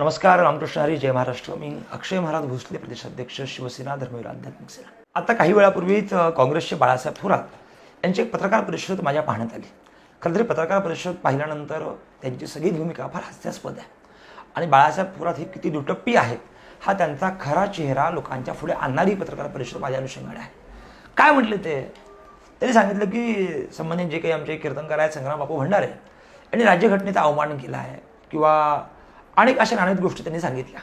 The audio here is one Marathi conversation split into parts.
नमस्कार रामकृष्ण हरी जय महाराष्ट्र. मी अक्षय महाराज भोसले प्रदेशाध्यक्ष शिवसेना धर्मवीर आध्यात्मिक सेना. आता काही वेळापूर्वीच काँग्रेसचे बाळासाहेब थोरात यांची एक पत्रकार परिषद माझ्या पाहण्यात आली. खरं तरी पत्रकार परिषद पाहिल्यानंतर त्यांची सगळी भूमिका फार हास्यास्पद आहे. आणि बाळासाहेब थोरात हे किती दुटप्पी आहेत हा त्यांचा खरा चेहरा लोकांच्या पुढे आणणारी पत्रकार परिषद माझ्या अनुषंगाने आहे. काय म्हटले ते? त्यांनी सांगितलं की संबंधित जे काही आमचे कीर्तनकार आहेत संग्राम बापू भंडारे यांनी राज्यघटनेचा अवमान केला आहे किंवा अनेक अशा नाणीत गोष्टी त्यांनी सांगितल्या.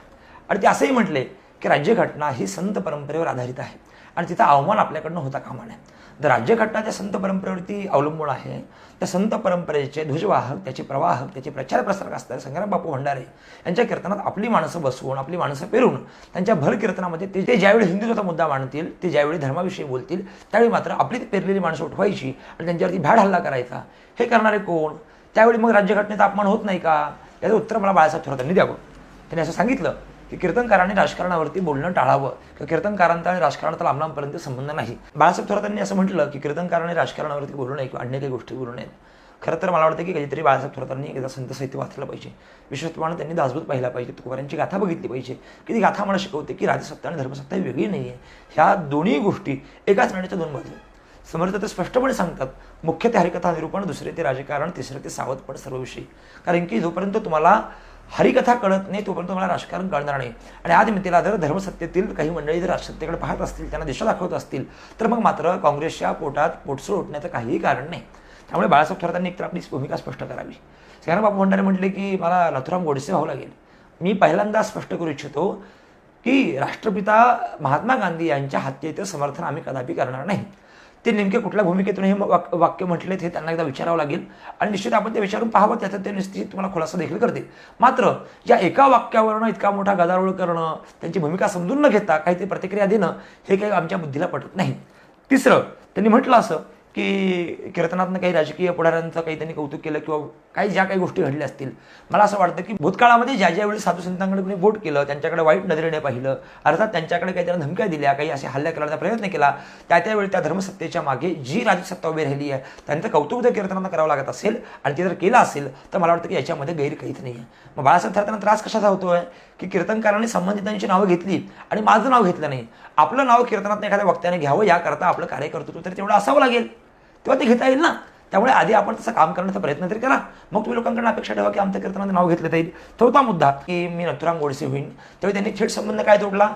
आणि ते असंही म्हटले की राज्यघटना ही संत परंपरेवर आधारित आहे आणि तिथं अवमान आपल्याकडनं होता कामा नये तर राज्यघटना त्या संत परंपरेवरती अवलंबून आहे. त्या संत परंपरेचे ध्वजवाहक त्याचे प्रवाहक त्याचे प्रचार प्रसारक असतात संग्राम बापू भंडारे यांच्या कीर्तनात आपली माणसं बसवून आपली माणसं पेरून त्यांच्या भर कीर्तनामध्ये ते ज्यावेळी हिंदुत्वाचा मुद्दा मांडतील ते ज्यावेळी धर्माविषयी बोलतील त्यावेळी मात्र आपली ती पेरलेली माणसं उठवायची आणि त्यांच्यावरती भ्याड हल्ला करायचा. हे करणारे कोण? त्यावेळी मग राज्यघटनेचा अपमान होत नाही का? याचं उत्तर मला बाळासाहेब थोरातांनी द्यावं. त्यांनी असं सांगितलं की कीर्तनकारांनी राजकारणावरती बोलणं टाळावं. किंवा कीर्तनकारांचा आणि राजकारणाचा लांबलांपर्यंत संबंध नाही. बाळासाहेब थोरातांनी असं म्हटलं की कीर्तनकारांनी राजकारणावरती बोलू नये किंवा अन्य काही गोष्टी बोलू नयेत. खरं तर मला वाटतं की कधीतरी बाळासाहेब थोरातांनी एकदा संत साहित्य वाचलं पाहिजे. विशेषत्वानं त्यांनी दासभूत पाहिला पाहिजे. तुकोबारांची गाथा बघितली पाहिजे. की ती गाथा मला शिकवते की राजसत्ता आणि धर्मसत्ता ही वेगळी नाही आहे ह्या दोन्ही गोष्टी एकाच नाण्याच्या दोन बाजू समर्थ ते स्पष्टपणे सांगतात मुख्य ते हरिकथा निरूपण दुसरे ते राजकारण तिसरे ते सावधपण सर्वविषयी कारण की जोपर्यंत तुम्हाला हरिकथा कळत नाही तोपर्यंत तुम्हाला राजकारण कळणार नाही. आणि आज मितीला जर धर्मसत्तेतील काही मंडळी जर राजसत्तेकडे पाहत असतील त्यांना दिशा दाखवत असतील तर मग मात्र काँग्रेसच्या पोटात पोटसूळ उठण्याचं काहीही कारण नाही. त्यामुळे बाळासाहेब थोरातांनी एकतर आपली भूमिका स्पष्ट करावी. सगळ्यांना बापू भंडारे म्हटले की मला लथुराम गोडसे व्हावं लागेल. मी पहिल्यांदा स्पष्ट करू इच्छितो की राष्ट्रपिता महात्मा गांधी यांच्या हत्येचं समर्थन आम्ही कदापि करणार नाही. ते नेमके कुठल्या भूमिकेतून हे वाक- वाक्य म्हटलेत हे त्यांना एकदा विचारावं लागेल. आणि निश्चित आपण ते विचारून पाहावं त्याचा ते निश्चित तुम्हाला खुलासा देखील करतील मात्र या एका वाक्यावरनं इतका मोठा गदारोळ करणं त्यांची भूमिका समजून न घेता काही ते प्रतिक्रिया देणं हे काही आमच्या बुद्धीला पटत नाही. तिसरं त्यांनी म्हटलं असं की कीर्तनातनं काही राजकीय पुढाऱ्यांचं काही त्यांनी कौतुक केलं किंवा काही ज्या काही गोष्टी घडल्या असतील. मला असं वाटतं की भूतकाळामध्ये ज्या ज्यावेळी साधू संतांकडे कोणी वोट केलं त्यांच्याकडे वाईट नजरेने पाहिलं अर्थात त्यांच्याकडे काही त्यांना धमक्या दिल्या काही असे हल्ल्या करण्याचा प्रयत्न केला त्या त्यावेळी त्या धर्मसत्तेच्या मागे जी राजसत्ता उभी राहिली आहे त्यांचं कौतुक जर कीर्तनानं करावं लागत असेल आणि ते जर केलं असेल तर मला वाटतं की याच्यामध्ये गैर काहीच नाही आहे मग बाळासाहेब थरताना त्रास कशाचा होतो आहे की कीर्तनकारांनी संबंधितांची नावं घेतली आणि माझं नाव घेतलं नाही. आपलं नाव कीर्तनात एखाद्या वक्त्याने घ्यावं याकरता आपलं कार्य करतो तर तेवढं असावं लागेल. तेव्हा ते घेता येईल ना. त्यामुळे आधी आपण तसं काम करण्याचा प्रयत्न तरी करा. मग तुम्ही लोकांकडून अपेक्षा ठेवा की आमच्या कीर्तनाचं नाव घेतलं जाईल चौथा मुद्दा की मी नथुराम गोडसे होईन. तेव्हा त्यांनी थेट संबंध काय तोडला?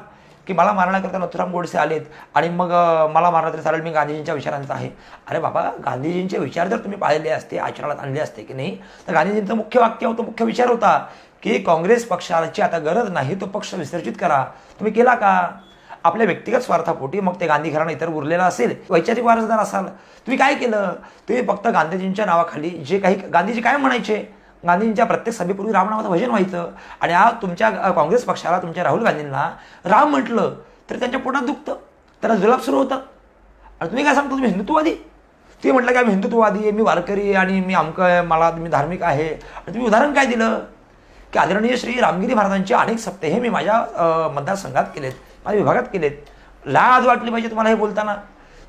की मला मारण्याकरता नथुराम गोडसे आलेत आणि मग मला मारणं तरी चालेल मी गांधीजींच्या विचारांचा आहे. अरे बाबा गांधीजींचे विचार जर तुम्ही पाळले असते आचरणात आणले असते की नाही तर गांधीजींचं मुख्य वाक्य होतं मुख्य विचार होता की काँग्रेस पक्षाची आता गरज नाही तो पक्ष विसर्जित करा. तुम्ही केला का? आपल्या व्यक्तिगत स्वार्थापोटी मग ते गांधी घराणं इतर उरलेलं असेल वैचारिक वारसदार असाल. तुम्ही काय केलं? तुम्ही फक्त गांधीजींच्या नावाखाली जे काही गांधीजी काय म्हणायचे? गांधींच्या प्रत्येक सभेपूर्वी रामनामाचं भजन व्हायचं. आणि आज तुमच्या काँग्रेस पक्षाला तुमच्या राहुल गांधींना राम म्हटलं तर त्यांच्या पोटात दुखतं. त्यांना जुलाब सुरू होतं. आणि तुम्ही काय सांगता? तुम्ही हिंदुत्ववादी? ते म्हटलं की आम्ही हिंदुत्ववादी आहे मी वारकरी आणि मी अमकं आहे मला मी धार्मिक आहे. आणि तुम्ही उदाहरण काय दिलं? की आदरणीय श्री रामगिरी महाराजांचे अनेक सप्ते हे मी माझ्या मतदारसंघात केलेत. माझ्या विभागात केलेत लाज वाटली पाहिजे तुम्हाला हे बोलताना.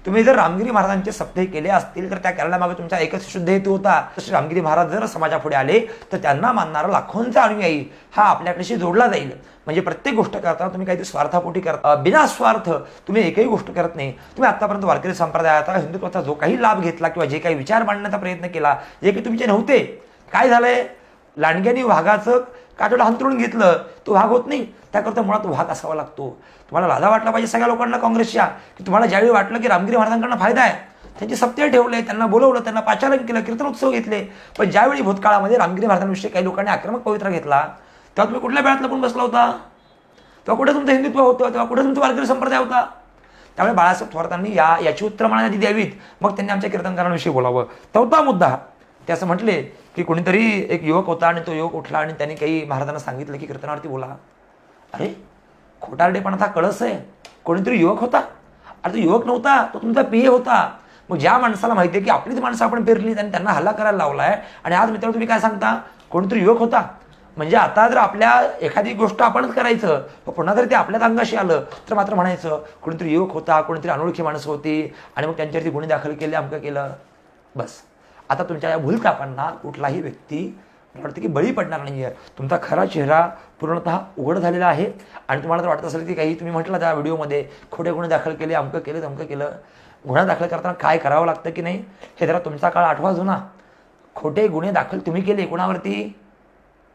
तुम्ही जर रामगिरी महाराजांचे सप्ते केले असतील तर त्या करण्यामागे तुमचा एकच शुद्ध हेतू होता. श्री रामगिरी महाराज जर समाजापुढे आले तर त्यांना मानणारा लाखोंचा अनुयायी हा आपल्याकडे जोडला जाईल. म्हणजे प्रत्येक गोष्ट करताना तुम्ही काहीतरी स्वार्थापोटी करता बिना स्वार्थ तुम्ही एकही गोष्ट करत नाही. तुम्ही आतापर्यंत वारकरी संप्रदायाचा हिंदुत्वाचा जो काही लाभ घेतला किंवा जे काही विचार मांडण्याचा प्रयत्न केला जे काही तुमचे नव्हते. काय झालंय? लांडग्यानी वाघाचं काठोडं हंतरून घेतलं तो भाग होत नाही. त्याकरता मुळात भाग असावा लागतो. तुम्हाला लादा वाटला पाहिजे सगळ्या लोकांना काँग्रेसच्या की तुम्हाला ज्यावेळी वाटलं की रामगिरी महाराजांकडनं फायदा आहे त्यांचे सत्य ठेवले त्यांना बोलवलं त्यांना पाचारण केलं कीर्तनोत्सव घेतले. पण ज्यावेळी भूतकाळामध्ये रामगिरी महाराजांविषयी काही लोकांनी आक्रमक पवित्रा घेतला तेव्हा तुम्ही कुठल्या वेळात लपून बसला होता? तेव्हा कुठे तुमचं हिंदुत्व होतं? तेव्हा कुठे तुमचा वारकरी संप्रदाय होता? त्यामुळे बाळासाहेब थोरातांनी या याची उत्तर मला आधी द्यावीत. मग त्यांनी आमच्या कीर्तनकारांविषयी बोलावं. चौथा मुद्दा ते असं म्हटले की कोणीतरी एक युवक होता आणि तो युवक उठला आणि त्यांनी काही महाराजांना सांगितलं की कीर्तनावरती बोला. अरे खोटारडेपणाचा कळस आहे. कोणीतरी युवक होता? अरे तो युवक नव्हता तो तुमचा पिये होता. मग ज्या माणसाला माहिती आहे की आपलीच माणसं आपण पेरली आणि त्यांना हल्ला करायला लावलाय आणि आज मित्र तुम्ही काय सांगता? कोणीतरी युवक होता. म्हणजे आता जर आपल्या एखादी गोष्ट आपणच करायचं पुन्हा जर ते आपल्याच अंगाशी आलं तर मात्र म्हणायचं कोणीतरी युवक होता कोणीतरी अनोळखी माणसं होती आणि मग त्यांच्यावरती गुन्हे दाखल केले अमकं केलं. बस. आता तुमच्या या भूलकापांना कुठलाही व्यक्ती मला वाटतं की बळी पडणार नाही आहे तुमचा खरा चेहरा पूर्णतः उघड झालेला आहे. आणि तुम्हाला जर वाटत असेल की काही तुम्ही म्हटलं त्या व्हिडिओमध्ये खोटे गुन्हे दाखल केले अमकं केलं तमकं केलं. गुन्हा दाखल करताना काय करावं लागतं की नाही हे जरा तुमचा काळ आठवा जुना. खोटे गुन्हे दाखल तुम्ही केले कोणावरती?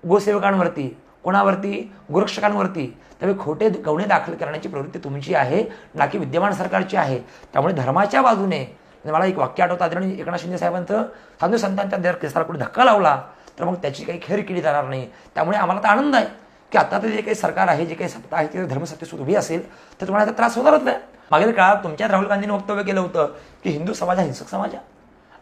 गोसेवकांवरती कोणावरती? गोरक्षकांवरती. त्यामुळे खोटे गुन्हे दाखल करण्याची प्रवृत्ती तुमची आहे ना की विद्यमान सरकारची आहे. त्यामुळे धर्माच्या बाजूने आणि मला एक वाक्य आठवतं आदरणीय एकनाथ शिंदे साहेबांचं साधू संतांच्या दर केसाला कुठे धक्का लावला तर मग त्याची काही खेर केली जाणार नाही. त्यामुळे आम्हाला तर आनंद आहे की आता तर जे काही सरकार आहे जे काही सत्ता आहे ते धर्मसत्तेसुद्धा उभी असेल तर तुम्हाला त्याचा त्रास होणारच नाही. मागील काळात तुमच्यात राहुल गांधींनी वक्तव्य केलं होतं की हिंदू समाज हा हिंसक समाज आहे.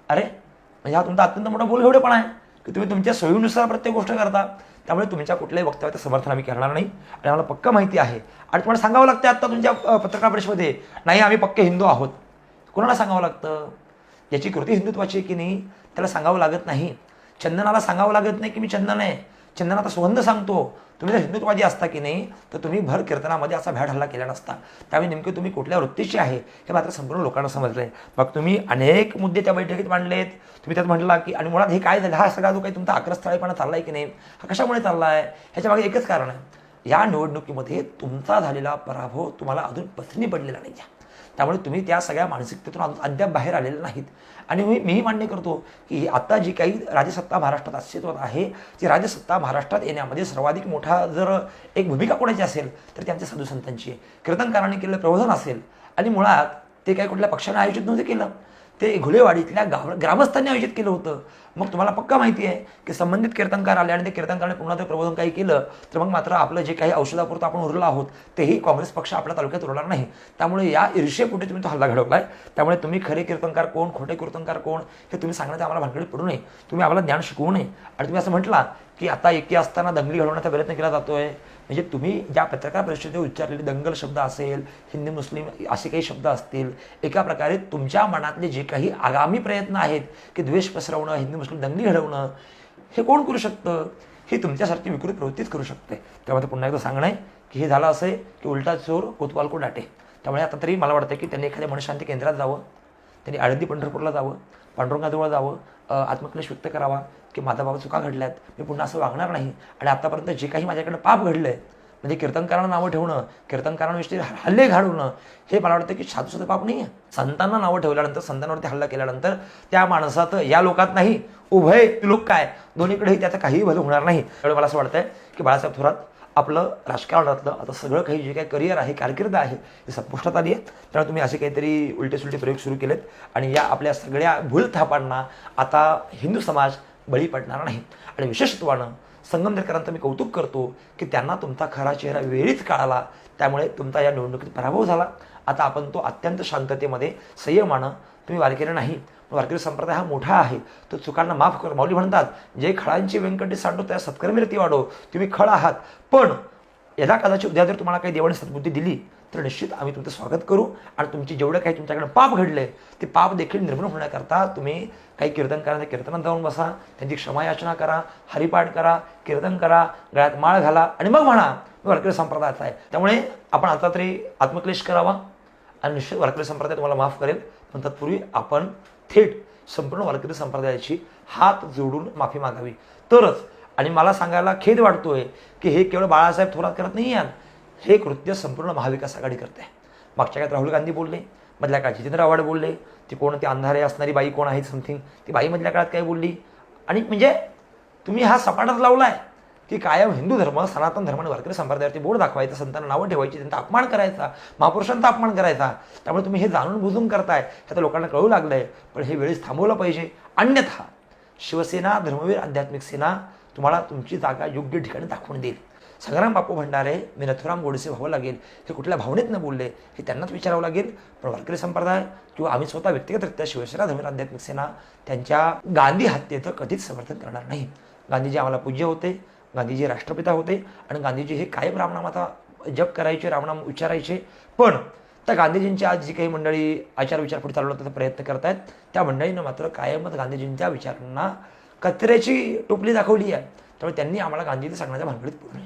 अरे म्हणजे हा तुमचा अत्यंत मोठा बोलघेवडेपणा आहे की तुम्ही तुमच्या सोयीनुसार प्रत्येक गोष्ट करता. त्यामुळे तुमच्या कुठल्याही वक्तव्याचं समर्थन आम्ही करणार नाही. आणि आम्हाला पक्क माहिती आहे. आणि तुम्हाला सांगावं लागतं आता तुमच्या पत्रकार परिषदेमध्ये नाही आम्ही पक्के हिंदू आहोत. कोणाला सांगावं लागतं? याची कृती हिंदुत्वाची आहे की नाही त्याला सांगावं लागत नाही. चंदनाला सांगावं लागत नाही की मी चंदन आहे. चंदनाचा सुगंध सांगतो. तुम्ही जर हिंदुत्वादी असता की नाही तर तुम्ही भर कीर्तनामध्ये असा भ्याड हल्ला केला नसता. त्यावेळी नेमके तुम्ही कुठल्या वृत्तीचे आहे हे मात्र संपूर्ण लोकांना समजलंय. मग तुम्ही अनेक मुद्दे त्या बैठकीत मांडलेत. तुम्ही त्यात म्हटला की आणि मुळात हे काय झालं? हा सगळा जो काही तुमचा आक्रस्थळीपणा चाललाय की नाही हा कशामुळे चाललाय? ह्याच्या मागे एकच कारण आहे. या निवडणुकीमध्ये तुमचा झालेला पराभव तुम्हाला अजून पसनी पडलेला नाही त्यामुळे तुम्ही त्या सगळ्या मानसिकतेतून अद्याप बाहेर आलेले नाहीत. आणि मी मीही मान्य करतो की आता जी काही राजसत्ता महाराष्ट्रात अस्तित्वात आहे ती राजसत्ता महाराष्ट्रात येण्यामध्ये सर्वाधिक मोठा जर एक भूमिका कोणाची असेल तर त्यांच्या साधू संतांची आहे. कीर्तनकारांनी केलेलं प्रबोधन असेल आणि मुळात ते काही कुठल्या पक्षाने आयोजित नव्हते केलं. ते घुलेवाडीतल्या गाव ग्रामस्थांनी आयोजित केलं होतं. मग तुम्हाला पक्का माहिती आहे की संबंधित कीर्तनकार आले आणि ते कीर्तनकाराने पुन्हा ते प्रबोधन काही केलं तर मग मात्र आपलं जे काही औषधापुरतं आपण उरलो आहोत तेही काँग्रेस पक्ष आपल्या तालुक्यात उरणार नाही. त्यामुळे या ईर्षेपोटी तुम्ही तो हल्ला घडवलाय. त्यामुळे तुम्ही खरे कीर्तनकार कोण खोटे कीर्तनकार कोण हे तुम्ही सांगण्यात आम्हाला भानगडीत पडू नये. तुम्ही आम्हाला ज्ञान शिकवू नये. आणि तुम्ही असं म्हटला की आता एकी असताना दंगली घडवण्याचा प्रयत्न केला जातोय म्हणजे तुम्ही ज्या पत्रकार परिषदेत उच्चारलेले दंगल शब्द असेल हिंदी मुस्लिम असे काही शब्द असतील एका प्रकारे तुमच्या मनातले जे काही आगामी प्रयत्न आहेत की द्वेष पसरवणं हिंदी मुस्लिम दंगली घडवणं हे कोण करू शकतं? हे तुमच्यासारखी विकृत प्रवृत्तीच करू शकते. त्यामुळे पुन्हा एकदा सांगणं आहे की हे झालं असं आहे की उलटा चोर कोतवाल को डाटे त्यामुळे आता तरी मला वाटतं की त्यांनी एखाद्या मनशांती केंद्रात जावं. त्यांनी आळंदी पंढरपूरला जावं पांडुरंगाजवळ जावं आत्मक्लेश व्यक्त करावा की माझा बाबा चुका घडल्यात मी पुन्हा असं वागणार नाही. आणि आतापर्यंत जे काही माझ्याकडनं पाप घडलं आहे म्हणजे कीर्तनकारांना नावं ठेवणं कीर्तनकारांविषयी हल्ले घालवणं हे मला वाटतं की साधू पाप नाही आहे संतांना नावं ठेवल्यानंतर संतांवरती हल्ला केल्यानंतर त्या माणसात या लोकात नाही उभय लोक काय? दोन्हीकडेही त्याचं काहीही भलं होणार नाही. त्यामुळे मला असं वाटतंय की बाळासाहेब थोरात आपलं राजकारणातलं आता सगळं काही जे काही करिअर आहे कारकीर्द आहे हे संपुष्टात आली आहे त्यामुळे तुम्ही असे काहीतरी उलटे सुलटे प्रयोग सुरू केलेत आणि या आपल्या सगळ्या भूलथापांना आता हिंदू समाज बळी पडणार नाही. आणि विशेषत्वानं संगमनेरकरांचं मी कौतुक करतो की त्यांना तुमचा खरा चेहरा वेळीच कळाला. त्यामुळे तुमचा या निवडणुकीत पराभव झाला. आता आपण तो अत्यंत शांततेमध्ये संयमानं तुम्ही वारकेला नाही. वारकरी संप्रदाय हा मोठा आहे. तो चुकांना माफ कर. माऊली म्हणतात जे खळांची व्यंकटी सांडो त्या सत्कर्मी वाढो. तुम्ही खळ आहात. पण यदा कदाचित उद्या जर तुम्हाला काही देवाने सद्बुद्धी दिली तर निश्चित आम्ही तुमचं स्वागत करू आणि तुमची जेवढं काही तुमच्याकडे पाप घडले ते पाप देखील निर्मूल होण्याकरता तुम्ही काही कीर्तनकारांच्या कीर्तनात जाऊन बसा. त्यांची क्षमायाचना करा. हरिपाठ करा. कीर्तन करा. गळ्यात माळ घाला. आणि मग म्हणा वारकरी संप्रदायाचा आहे. त्यामुळे आपण आता तरी आत्मक्लेश करावा. आणि निश्चित वारकरी संप्रदाय तुम्हाला माफ करेल. पण तत्पूर्वी आपण थेट संपूर्ण वारकरी संप्रदायाची हात जोडून माफी मागावी. तरच आणि मला सांगायला खेद वाटतोय की हे केवळ बाळासाहेब थोरात करत नाही आहेत हे कृत्य संपूर्ण महाविकास आघाडी करते. मागच्या काळात राहुल गांधी बोलले मधल्या काळात जितेंद्र आव्हाड बोलले ती कोण ती अंधारे असणारी बाई कोण आहे? समथिंग ती बाई मधल्या काळात काय बोलली? आणि म्हणजे तुम्ही हा सपाटाच लावला आहे की कायम हिंदू धर्म सनातन धर्म आणि वारकरी संप्रदायावरती बोर्ड दाखवायचा संतांना नावं ठेवायची त्यांचा अपमान करायचा महापुरुषांचा अपमान करायचा. त्यामुळे तुम्ही हे जाणून बुजून करताय हे आता लोकांना कळू लागलं आहे पण हे वेळेस थांबवलं पाहिजे. अन्यथा शिवसेना धर्मवीर आध्यात्मिक सेना तुम्हाला तुमची जागा योग्य ठिकाणी दाखवून देईल. संग्राम बापू भंडारे मी नथुराम गोडसे व्हावं लागेल हे कुठल्या भावनेतनं बोलले हे त्यांनाच विचारावं लागेल. पण वारकरी संप्रदाय किंवा आम्ही स्वतः व्यक्तिगतरित्या शिवसेना धर्मवीर आध्यात्मिक सेना त्यांच्या गांधी हत्येचं कधीच समर्थन करणार नाही. गांधीजी आम्हाला पूज्य होते. गांधीजी राष्ट्रपिता होते आणि गांधीजी हे कायम रामनामाचा जप करायचे रामनाम उच्चारायचे? पण त्या गांधीजींच्या आज जी काही मंडळी आचार विचार पुढे चालवण्याचा प्रयत्न करत आहेत त्या मंडळीनं मात्र कायमच गांधीजींच्या विचारांना कचऱ्याची टोपली दाखवली आहे. त्यामुळे त्यांनी आम्हाला गांधीजी सांगण्याच्या भानगडीत पूर्ण